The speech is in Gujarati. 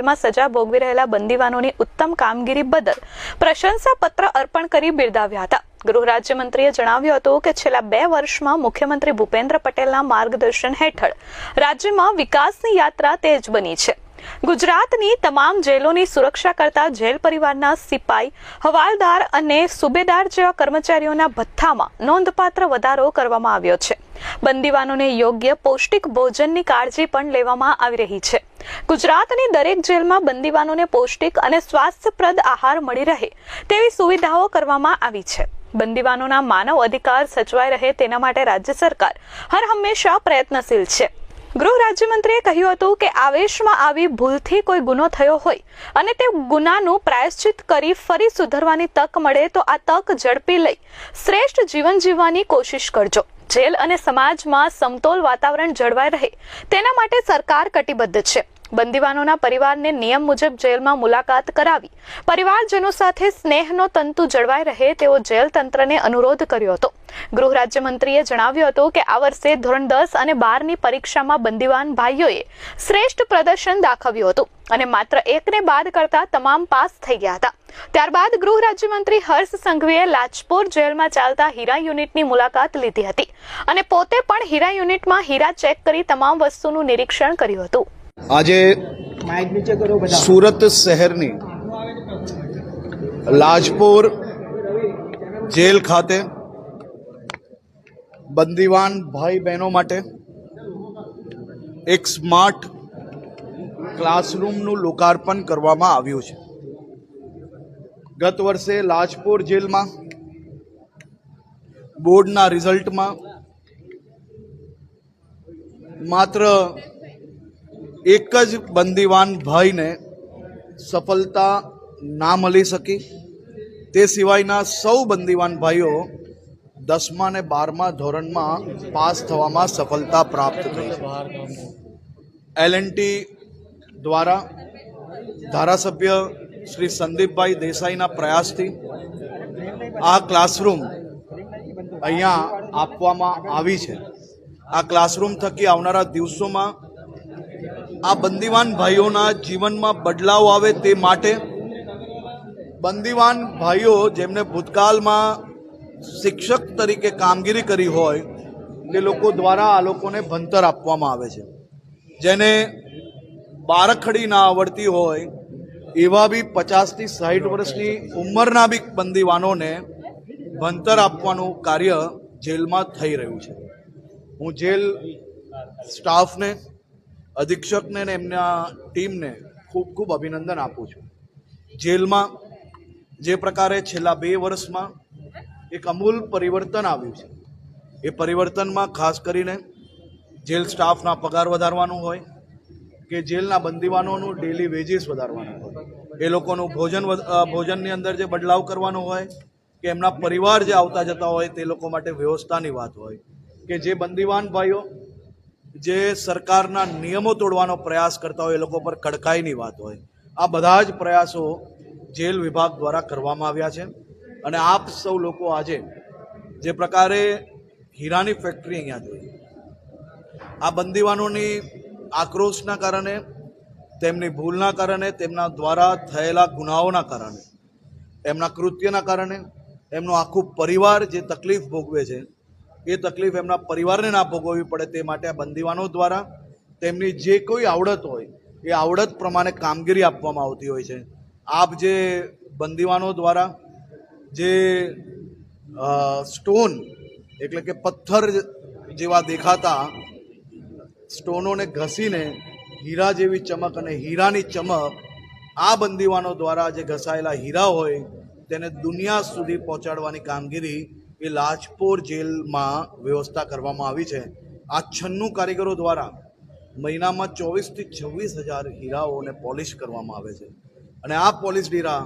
સજા ભોગવી રહેલા બંદીવાનોની ઉત્તમ કામગીરી બદલ પ્રશંસાપત્ર અર્પણ કરી બિરદાવ્યા હતા. ગૃહ રાજ્યમંત્રીએ જણાવ્યું હતું કે છેલ્લા બે વર્ષમાં મુખ્યમંત્રી ભૂપેન્દ્ર પટેલના માર્ગદર્શન હેઠળ રાજ્યમાં વિકાસની યાત્રા તેજ બની છે. ગુજરાતની તમામ જેલોની સુરક્ષા કરતા જેલ પરિવારના સિપાઈ, હવાલદાર અને સુબેદાર જેવા કર્મચારીઓના ભથ્થામાં નોંધપાત્ર વધારો કરવામાં આવ્યો છે. બંદીવાનોને યોગ્ય પૌષ્ટિક ભોજનની કાળજી પણ લેવામાં આવી રહી છે. ગુજરાતની દરેક જેલમાં બંદીવાનોને પૌષ્ટિક અને સ્વાસ્થ્યપ્રદ આહાર મળી રહે તેવી સુવિધાઓ કરવામાં આવી છે. બંદીવાનોના માનવ અધિકાર સચવાઈ રહે તેના માટે રાજ્ય સરકાર હર હંમેશા પ્રયત્નશીલ છે. ગૃહ રાજ્યમંત્રીએ કહ્યું હતું કે આવેશમાં આવી ભૂલથી કોઈ ગુનો થયો હોય અને તે ગુનાનું પ્રાયશ્ચિત કરી ફરી સુધરવાની તક મળે તો આ તક ઝડપી લઈ શ્રેષ્ઠ જીવન જીવવાની કોશિશ કરજો. જેલ અને સમાજમાં સમતોલ વાતાવરણ જળવાઈ રહે, તેના માટે સરકાર કટિબદ્ધ છે. બંદીવાનોના પરિવારને નિયમ મુજબ જેલમાં મુલાકાત કરાવી, પરિવારજનો સાથે સ્નેહનો તંતુ જળવાઈ રહે તેવો જેલ તંત્રને અનુરોધ કર્યો હતો. ગૃહ રાજ્યમંત્રીએ જણાવ્યું હતું કે આ વર્ષે ધોરણ દસ અને બારની પરીક્ષામાં બંદીવાન ભાઈઓએ શ્રેષ્ઠ પ્રદર્શન દાખવ્યું હતું અને માત્ર એકને બાદ કરતા તમામ પાસ થઈ ગયા હતા. ત્યારબાદ ગૃહ રાજ્યમંત્રી હર્ષ સંઘવીએ લાજપોર જેલમાં ચાલતા હીરા યુનિટની મુલાકાત લીધી હતી અને પોતે પણ હીરા યુનિટમાં હીરા ચેક કરી તમામ વસ્તુનું નિરીક્ષણ કર્યું હતું. આજે સુરત શહેરની લાજપોર જેલ ખાતે બંદીવાન ભાઈ બહેનો માટે એક સ્માર્ટ ક્લાસરૂમનું લોકાર્પણ કરવામાં આવ્યું છે. ગત વર્ષે લાજપોર જેલમાં બોર્ડના રિઝલ્ટમાં માત્ર એક જ બંદીવાન ભાઈને સફળતા ના મળી શકી. તે સિવાયના સૌ બંદીવાન ભાઈઓ દસમા ને બારમા ધોરણમાં પાસ થવામાં સફળતા પ્રાપ્ત થઈ એલ દ્વારા ધારાસભ્ય શ્રી સંદીપભાઈ દેસાઈના પ્રયાસથી આ ક્લાસરૂમ અહીંયા આપવામાં આવી છે. આ ક્લાસરૂમ થકી આવનારા દિવસોમાં આ બંદીવાન ભાઈઓના જીવનમાં બદલાવ આવે તે માટે બંદીવાન ભાઈઓ જેમને ભૂતકાળમાં શિક્ષક તરીકે કામગીરી કરી હોય, તે લોકો દ્વારા આ લોકોને ભણતર આપવામાં આવે છે. જેને બારખડી ના આવડતી હોય એવા બી પચાસથી સાઠ વર્ષની ઉંમરના બી બંદીવાનોને ભણતર આપવાનું કાર્ય જેલમાં થઈ રહ્યું છે. હું જેલ સ્ટાફને, અધિક્ષકને ને એમના ટીમને ખૂબ ખૂબ અભિનંદન આપું છું. જેલમાં જે પ્રકારે છેલ્લા બે વર્ષમાં એક અમૂલ પરિવર્તન આવ્યું છે. એ પરિવર્તનમાં ખાસ કરીને જેલ સ્ટાફના પગાર વધારવાનું હોય કે જેલના બંદીવાનોનું ડેલી વેજીસ વધારવાનું હોય. એ લોકોનું ભોજન ભોજનની અંદર જે બદલાવ કરવાનો હોય, કે એમના પરિવાર જે આવતા જતા હોય, તે લોકો માટે વ્યવસ્થાની વાત હોય. કે જે બંદીવાન ભાઈઓ, જે સરકારના નિયમો તોડવાનો પ્રયાસ કરતા હોય, એ લોકો પર કડકાઈની વાત હોય. આ બધા જ પ્રયાસો જેલ વિભાગ દ્વારા કરવામાં આવ્યા છે. અને આપ સૌ લોકો આજે જે પ્રકારે હીરાની ફેક્ટરી અહીંયા જોઈ, આ બંદીવાનોની આક્રોશના કારણે, તેમની ભૂલના કારણે, તેમના દ્વારા થયેલા ગુનાઓના કારણે એમના કૃત્યના કારણે, એમનું આખું પરિવાર જે તકલીફ ભોગવે છે, એ તકલીફ એમના પરિવારને ના ભોગવવી પડે તે માટે આ બંદીવાનો દ્વારા તેમની જે કોઈ આવડત હોય, એ આવડત પ્રમાણે કામગીરી આપવામાં આવતી હોય છે. આપ જે બંદીવાનો દ્વારા જે સ્ટોન, એટલે કે પથ્થર જેવા દેખાતા સ્ટોનોને ઘસીને હીરા જેવી ચમક અને હીરાની ચમક આ બંદીવાનો દ્વારા જે ઘસાયેલા હીરા હોય તેને દુનિયા સુધી પહોંચાડવાની કામગીરી એ લાજપોર જેલમાં વ્યવસ્થા કરવામાં આવી છે. આ છન્નું કારીગરો દ્વારા મહિનામાં ચોવીસથી છવ્વીસ હજાર હીરાઓને પોલિશ કરવામાં આવે છે. અને આ પોલિશ હીરા